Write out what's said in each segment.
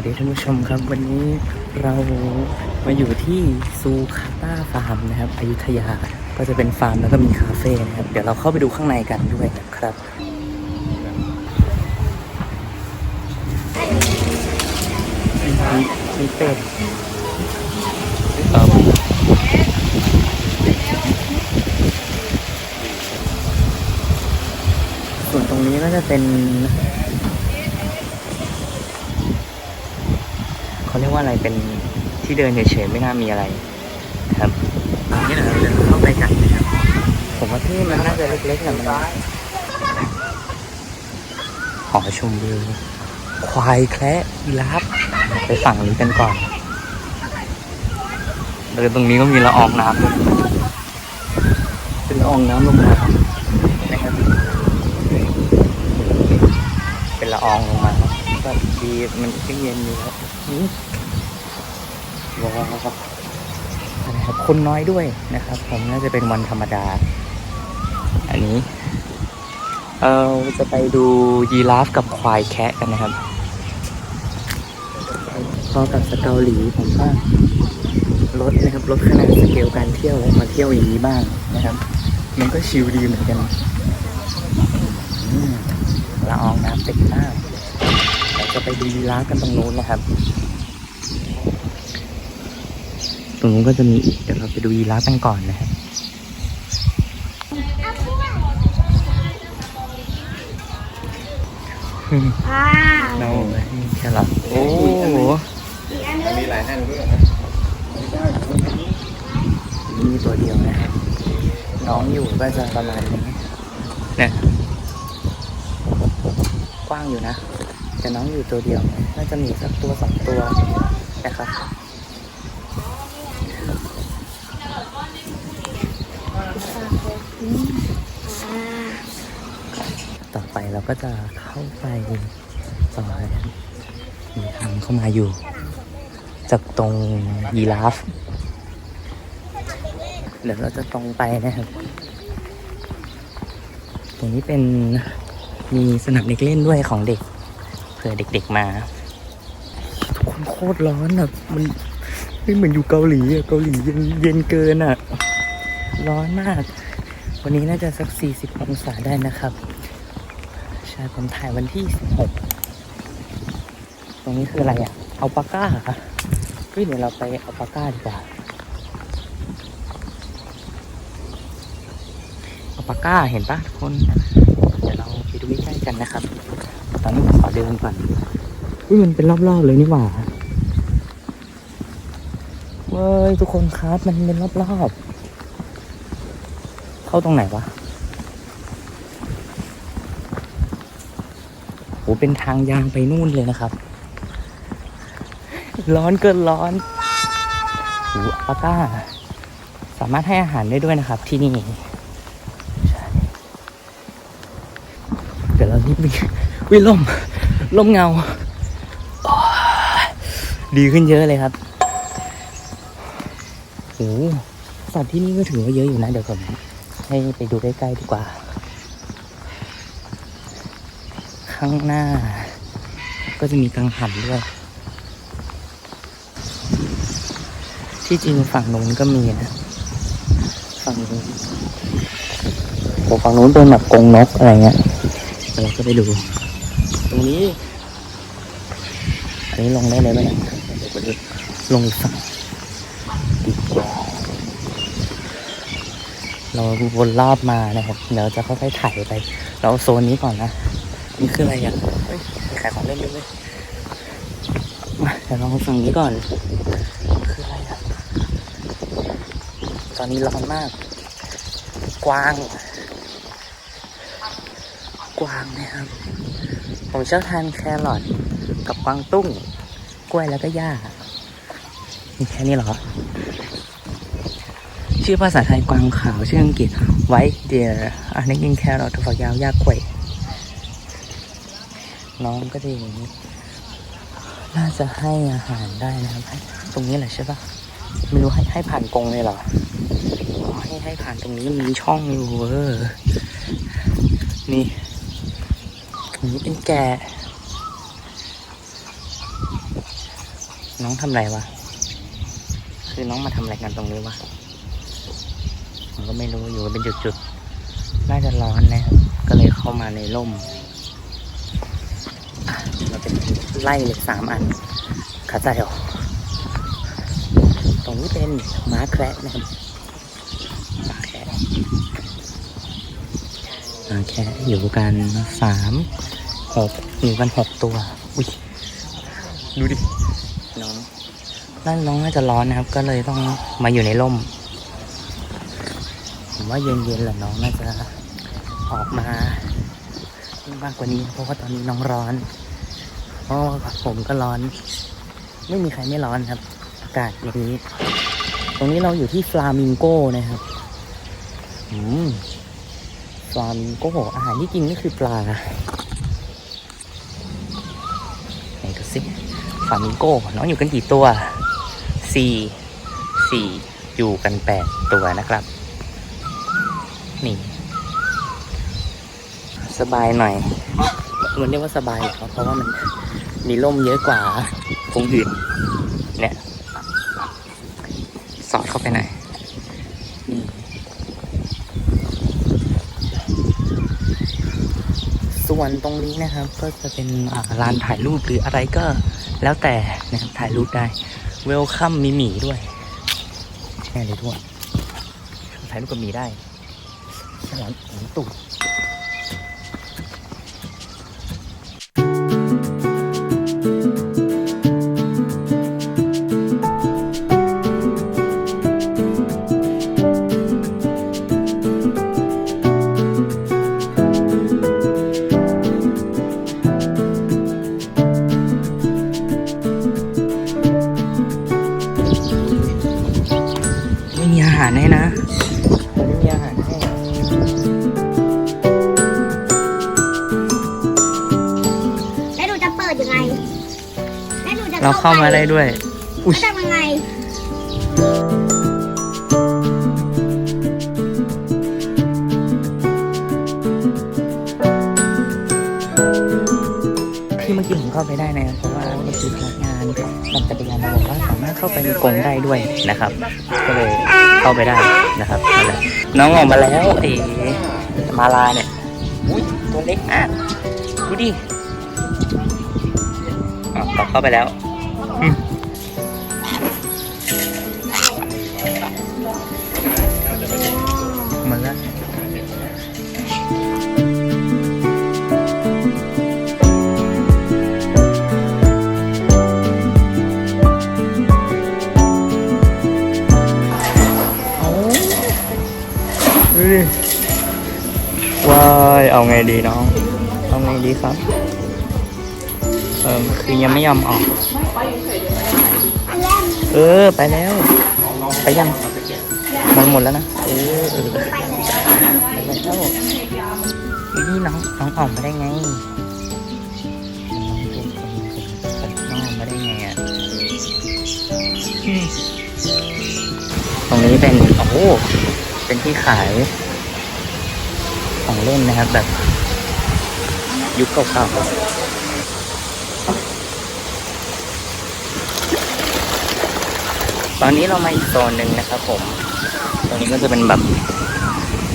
วัสดีท่านผู้ชมครับ วันนี้เรามาอยู่ที่ซูคาต้าฟาร์มนะครับอยุธยาก็จะเป็นฟาร์มแล้วก็มีคาเฟ่นะครับ เดี๋ยวเราเข้าไปดูข้างในกันด้วยนะครับมีมีเป็ดเอ่อส่วนตรงนี้ก็จะเป็น เขาเรียกว่าอะไรเป็นที่เดินเฉยๆไม่น่ามีอะไรครับอันนี้เดี๋ยวเราเดินเข้าไปกันนะครับผมว่าที่นี่มันน่าจะเล็กๆนะมันหอชมวิวควายแคระยีราฟไปฝั่งนี้กันก่อนแล้วตรงนี้ก็มีละอองน้ำด้วยเป็นละอองน้ำลงมานะครับเป็นละอองลงมาก็ดีมันก็เย็นดีครับ ว้าวนะครับคนน้อยด้วยนะครับ ผมน่าจะเป็นวันธรรมดา อันนี้ เออจะไปดูยีราฟกับควายแคะกันนะครับพอกับสเกาหลีผมว่ารถนะครับรถขนาดสเกลการเที่ยวมาเที่ยวอย่างนี้บ้างนะครับ มันก็ชิลดีเหมือนกันละอองน้ำเต็มหน้าเราจะไปดูยีราฟกันตรงนู้นนะครับ ตรงนู้นก็จะมีอีก เดี๋ยวเราไปดูยีราฟกันก่อนนะครับอ่าเราแครอทโอ้โหอีกอันนึงมีหลายแท่งด้วยมีตัวเดียวนะครับน้องอยู่ก็จะประมาณนี้เนี่ยกว้างอยู่นะ แต่น้องอยู่ตัวเดียว น่าจะมีสักตัวสองตัวนะครับ ต่อไปเราก็จะเข้าไปต่อมีทางเข้ามาอยู่ จากตรงยีราฟเดี๋ยวเราจะตรงไปนะครับ ตรงนี้เป็นมีสนามเด็กเล่นด้วยของเด็กเผื่อเด็กๆมา ทุกคนโคตรร้อนอะ มันไม่เหมือนอยู่เกาหลีอะ เกาหลีเย็นเย็นเกินอะ ร้อนมาก วันนี้น่าจะสัก 40 องศาได้นะครับ ใช่ผมถ่ายวันที่ 16 ตรงนี้คืออะไรอะเอาปาก้าเหรอเฮ้ยเดี๋ยวเราไปเอาปาก้าดีกว่าเอัลปาก้าเห็นปะทุกคน เดี๋ยวเราไปดูใกล้ๆกันนะครับ ตอนนี้ผมขอเดินก่อนอุ้ยมันเป็นรอบๆเลยนี่หว่าเว้ยทุกคนครับมันเป็นรอบๆ เข้าตรงไหนวะโหเป็นทางยางไปนู่นเลยนะครับ ร้อนเกินร้อนโหอัลปาก้า สามารถให้อาหารได้ด้วยนะครับ ที่นี่เดี๋ยวเรารีบวิ่งวิ่งล่มล่มเงาโอ้ยดีขึ้นเยอะเลยครับโอ้สัตว์ที่นี่ก็ถือว่าเยอะอยู่นะเดี๋ยวผม ให้ไปดูใกล้ๆดีกว่า ข้างหน้า ก็จะมีกังหันด้วย ที่จริงฝั่งนู้นก็มีนะ ฝั่งนู้นโอ้ฝั่งนู้นเป็นแบบกรงนกอะไรเงี้ยเดี๋ยวเราก็ไปดู ตรงนี้ อันนี้ลงได้เลยไหมเนี่ยลงอีกฝั่งดีกว่า เราวนรอบมานะครับ เดี๋ยวจะค่อยๆถ่ายไป เราเอาโซนนี้ก่อนนะนี่คืออะไรอะเฮ้ยมีขายของเล่นด้วยเลยมาเดี๋ยวลองฝั่งนี้ก่อน คืออะไรอะ ตอนนี้ร้อนมาก กว้าง กวางนะครับ ผมชอบทานแครอทกับกวางตุ้ง กล้วยแล้วก็หญ้ามีแค่นี้เหรอ ชื่อภาษาไทยกวางขาวชื่ออังกฤษ white deer อันนี้กินแครอทถั่วฝักยาวหญ้ากล้วยน้องก็จะอย่างนี้ น่าจะให้อาหารได้นะครับ ตรงนี้แหละใช่ปะไม่รู้ให้ให้ผ่านกรงเลยเหรอให้ให้ผ่านตรงนี้มีช่องอยู่เออนี่อันนี้เป็นแกะน้องทำไรวะ คือน้องมาทำอะไรกันตรงนี้วะ ก็ไม่รู้อยู่เป็นจุดๆ น่าจะร้อนนะครับ ก็เลยเข้ามาในร่มอะเราจะไล่เลยสามอันขาใจเหรอตรงนี้เป็นม้าแคระนะครับม้าแคระม้าแคระอยู่กันสามหกอยู่กันหกตัว อุ้ยดูดิ น้องน่าน้องน่าจะร้อนนะครับ ก็เลยต้องมาอยู่ในร่ม ว่าเย็นๆแหละน้องน่าจะออกมามากกว่านี้ เพราะว่าตอนนี้น้องร้อน เพราะว่าผมก็ร้อน ไม่มีใครไม่ร้อนครับ อากาศอย่างนี้ ตรงนี้เราอยู่ที่ฟลามิงโก้นะครับอืมฟลามิงโก้อาหารที่กินก็คือปลาไหนดูสิฟลามิงโก้น้องอยู่กันกี่ตัวสี่สี่อยู่กันแปดตัวนะครับ นี่ สบายหน่อย มันเรียกว่าสบายเหรอเพราะว่ามันมีร่มเยอะกว่าตรงอื่นเนี่ย สอดเข้าไปหน่อยนี่ส่วนตรงนี้นะครับ ก็จะเป็นอ่าลานถ่ายรูปหรืออะไรก็ แล้วแต่นะครับถ่ายรูปได้ เวลคัมมีหมีด้วยแน่เลยทุกคนถ่ายรูปกับหมีได้ ฉลา เราเข้ามาได้ด้วย อุ๊ยแล้วทำยังไงที่เมื่อกี้ผมเข้าไปได้นะเพราะว่าเมื่อกี้พนักงานปั่นจักรยานมาบอกว่าสามารถเข้าไปในกรงได้ด้วยนะครับ ก็เลยเข้าไปได้นะครับนั่นแหละน้องออกมาแล้วไอ้มาลาเนี่ยอุ้ยตัวเล็กมากดูดิอ๋อเขาเข้าไปแล้ว อืมมาแล้วเอาดูดิวาย เออคือยังไม่ยอมออก เออ ไปแล้ว ไปยังหมดหมดแล้วนะ เออเออไปแล้วนี่น้องน้องออกมาได้ไงน้องออกมาได้ไงอะตรงนี้เป็น โอ้โหเป็นที่ขายของเล่นนะครับแบบยุคเก่าๆ ตอนนี้เรามาอีกโซนหนึ่งนะครับ ผม ตรงนี้ก็จะเป็นแบบ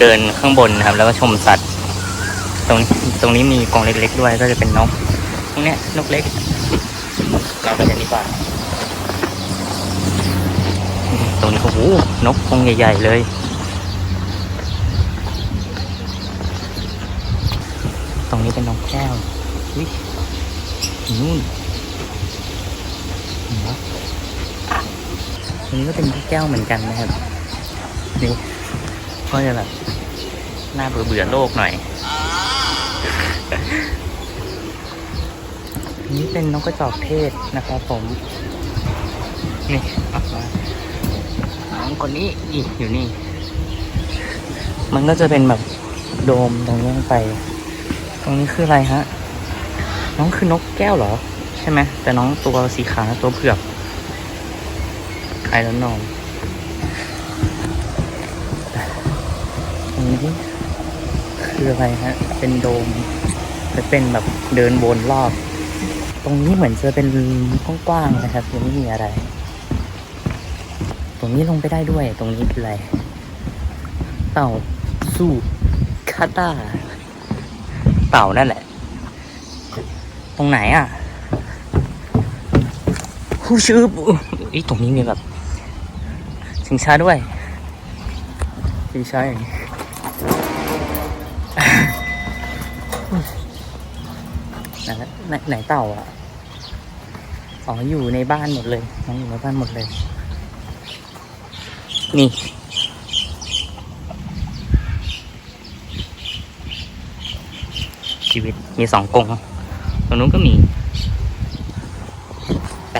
เดินข้างบนนะครับ แล้วก็ชมสัตว์ ตรงนี้ตรงนี้มีกรงเล็กๆด้วย ก็จะเป็นนกตรงเนี้ยนกเล็ก เราไปกันดีกว่า ตรงนี้โอ้โหนกกรงใหญ่ๆเลยตรงนี้เป็นนกแก้วนู่นปะต รงนี้ก็เป็นแก้วเหมือนกันนะครับ นี่ก็จะแบบหน่าเบื่อเบื่อโลกหน่อยอันนี้เป็นนกกระจอกเทศนะครับผม นี่ออกมาน้องคนนี้อีกอยู่นี่ มันก็จะเป็นแบบโดมตรงนี้ไป ตรงนี้คืออะไรฮะ น้องคือนกแก้วเหรอ ใช่ไหมแต่น้องตัวสีขาวตัวเผือก ไอ้แล้วนองตรงนี้คืออะไรฮะ เป็นโดมจะเป็นแบบเดินวนรอบ ตรงนี้เหมือนจะเป็นกว้างๆนะครับยังไม่มีอะไร ตรงนี้ลงไปได้ด้วย ตรงนี้คืออะไร เต่าสู้คาตาเต่านั่นแหละ ตรงไหนอะฮู้ชื่ออีตรงนี้มีแบบ งช้าด้วยชิงช้าอย่างนี้ไหนไหนไหนเต่าอะอ๋ออยู่ในบ้านหมดเลยน้องอยู่ในบ้านหมดเลย นี่ชีวิตมีสองกรงตรงนู้นก็มีไป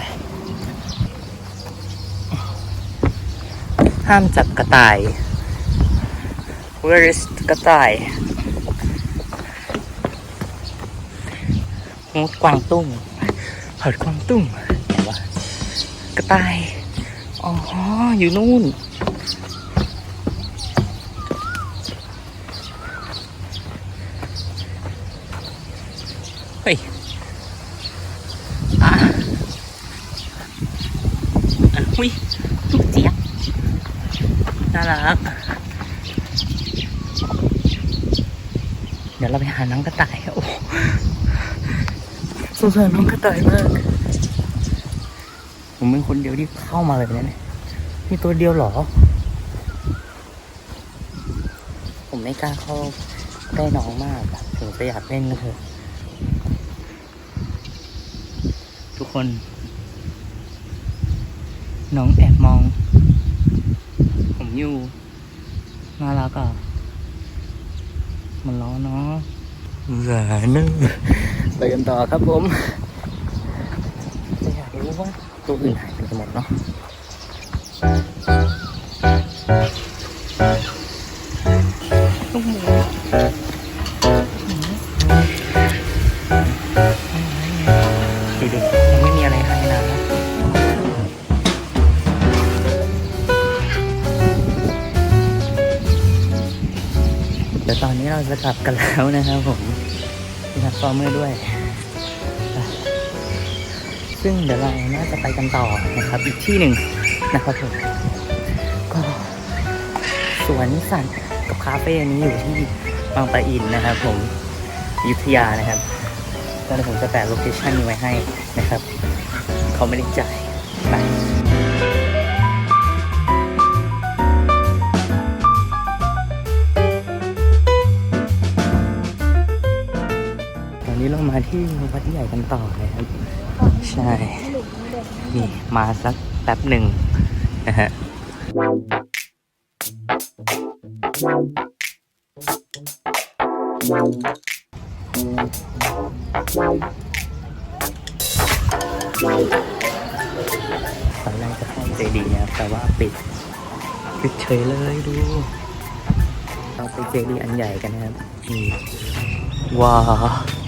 ห้ามจับกระต่าย Where is กระต่ายงดกวางตุ้งหิดกวางตุ้งไหนวะกระต่าย อ๋อ อยู่นู่น เฮ้ยอะอุ้ย น่ารัก เดี๋ยวเราไปหาน้องกระต่าย โอ้สงสารน้องกระต่ายมาก ผมเป็นคนเดียวที่เข้ามาเลยนะเนี่ยมีตัวเดียวเหรอ ผมไม่กล้าเข้าใกล้น้องมากถึงจะอยากเล่นก็เถอะทุกคน น้องแอบมอง อยู่น่ารักอะมันร้อนเนาะแหวนไปกันต่อครับผมอยากรู้ว่าตัวอื่นหายไปไหนหมดเนาะลูกหมู เราจะกลับกันแล้วนะครับผมมีทัฟฟอร์เมอร์ด้วย ซึ่งเดี๋ยวเราน่าจะไปกันต่อนะครับ อีกที่หนึ่งนะครับผมก็สวนสัตว์กับคาเฟ่นี้อยู่ที่บางปะอินนะครับผมยุทธยานะครับก็เดี๋ยวผมจะแปะโลเคชั่นไว้ให้นะครับ เขาไม่ได้จ่าย มาที่วัดใหญ่กันต่อนะครับ ใช่ นี่มาสักแป๊บหนึ่งนะฮะตอนแรกจะเข้าเจดีย์นะครับแต่ว่าปิดปิดเฉยเลยดู เราไปเจดีย์อันใหญ่กันนะครับนี่ว้าว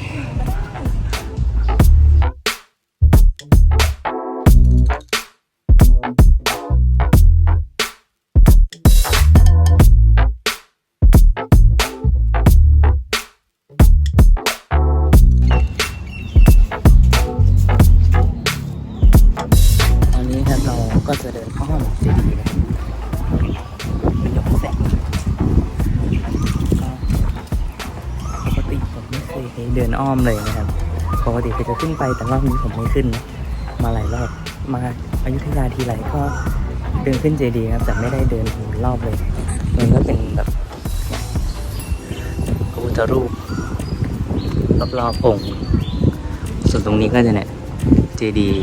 ขึ้นไปแต่รอบนี้ผมไม่ขึ้น มาหลายรอบมาอายุทยาทีไรก็เดินขึ้นเจดีย์ครับแต่ไม่ได้เดินถึงรอบเลย มันก็เป็นแบบพระพุทธรูปรอบๆองค์ส่วนตรงนี้ก็จะเนี่ยเจดีย์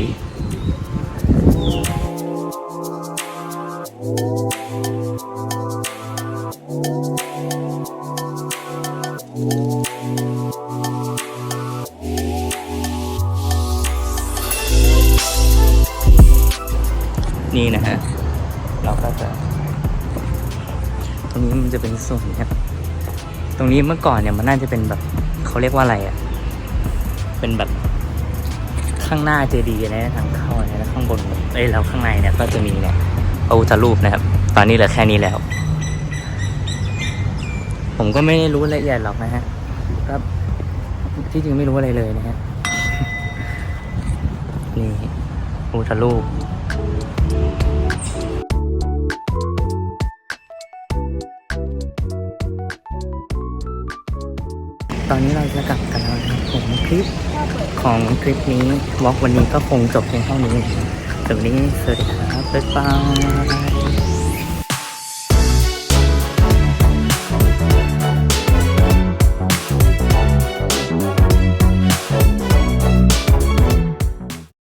นี่นะฮะเราก็จะ ตรงนี้มันจะเป็นส่วนเนี่ยตรงนี้เมื่อก่อนเนี่ยมันน่าจะเป็นแบบเขาเรียกว่าอะไรอะ่ะ เป็นแบบข้างหน้าเจดีย์นะทางเข้าเนี่ยแล้วข้างบนเอ้ยแล้วข้างในเนี่ยก็จะมีเนี่ยพระพุทธรูปนะครับ ตอนนี้เหลือแค่นี้แล้ว ผมก็ไม่ได้รู้ละเอียดหรอกนะฮะก็ที่จริงไม่รู้อะไรเลยนะฮะนี่อุทลูก ตอนนี้เราจะกลับกันแล้วนะครับผมคลิปของคลิปนี้วอล์กวันนี้ก็คงจบเพียงเท่านี้นะครับสวัสดีสวัสดีครับบ๊ายบาย